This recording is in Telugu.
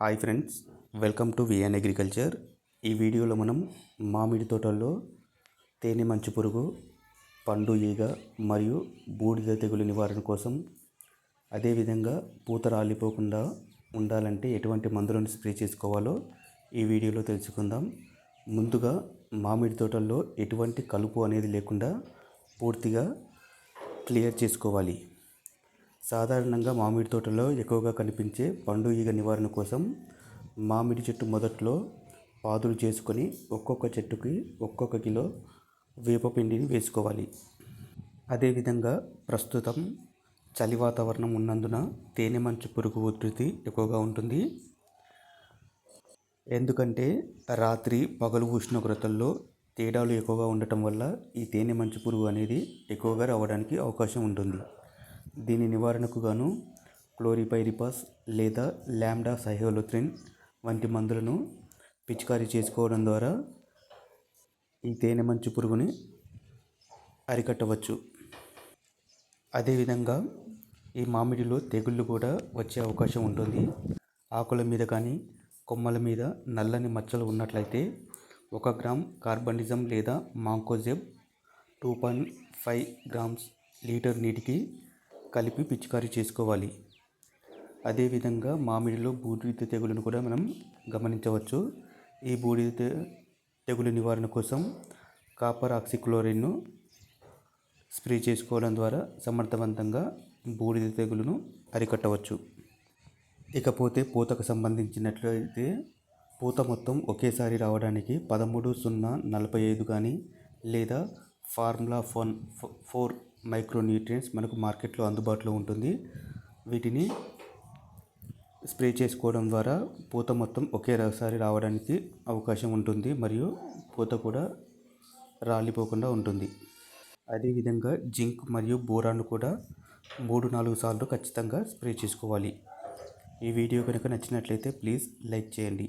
Hi friends welcome to VN agriculture. ఈ వీడియోలో మనం మామిడి తోటల్లో తేనె మంచు పురుగు పండు ఈగ మరియు బూడిద తెగులు నివారణ కోసం అదేవిధంగా పూత రాలిపోకుండా ఉండాలంటే ఎటువంటి మందులను స్ప్రే చేసుకోవాలో ఈ వీడియోలో తెలుసుకుందాం. ముందుగా మామిడి తోటల్లో ఎటువంటి కలుపు అనేది లేకుండా పూర్తిగా క్లియర్ చేసుకోవాలి. సాధారణంగా మామిడి తోటలో ఎక్కువగా కనిపించే పండు ఈగ నివారణ కోసం మామిడి చెట్టు మొదట్లో పాదులు చేసుకొని ఒక్కొక్క చెట్టుకి ఒక్కొక్క కిలో వేపపిండిని వేసుకోవాలి. అదేవిధంగా ప్రస్తుతం చలి వాతావరణం ఉన్నందున తేనె మంచు పురుగు ఉధృతి ఎక్కువగా ఉంటుంది. ఎందుకంటే రాత్రి పగలు ఉష్ణోగ్రతల్లో తేడాలు ఎక్కువగా ఉండటం వల్ల ఈ తేనె మంచు పురుగు అనేది ఎక్కువగా రావడానికి అవకాశం ఉంటుంది. దీని నివారణకు గాను క్లోరిపైరిపాస్ లేదా ల్యాండా సైహోలోత్రిన్ వంటి మందులను పిచికారీ చేసుకోవడం ద్వారా ఈ తేనె మంచు పురుగుని అరికట్టవచ్చు. అదేవిధంగా ఈ మామిడిలో తెగుళ్ళు కూడా వచ్చే అవకాశం ఉంటుంది. ఆకుల మీద కానీ కొమ్మల మీద నల్లని మచ్చలు ఉన్నట్లయితే ఒక గ్రామ్ కార్బనిజం లేదా mancozeb two point five grams litre నీటికి కలిపి పిచికారీ చేసుకోవాలి. అదేవిధంగా మామిడిలో బూడిద తెగులను కూడా మనం గమనించవచ్చు. ఈ బూడిద తె- తెగులు నివారణ కోసం కాపర్ ఆక్సిక్లోరిన్ను స్ప్రే చేసుకోవడం ద్వారా సమర్థవంతంగా బూడిద తెగులును అరికట్టవచ్చు. ఇకపోతే పూతకు సంబంధించినట్లయితే పూత మొత్తం ఒకేసారి రావడానికి పదమూడు సున్నా నలభై ఐదు కానీ లేదా ఫార్ములా ఫోన్ ఫోర్ మైక్రోన్యూట్రియంట్స్ మనకు మార్కెట్లో అందుబాటులో ఉంటుంది. వీటిని స్ప్రే చేసుకోవడం ద్వారా పూత మొత్తం ఒకేసారి రావడానికి అవకాశం ఉంటుంది మరియు పూత కూడా రాలిపోకుండా ఉంటుంది. అదేవిధంగా జింక్ మరియు బోరాను కూడా మూడు నాలుగు సార్లు ఖచ్చితంగా స్ప్రే చేసుకోవాలి. ఈ వీడియో కనుక నచ్చినట్లయితే ప్లీజ్ లైక్ చేయండి.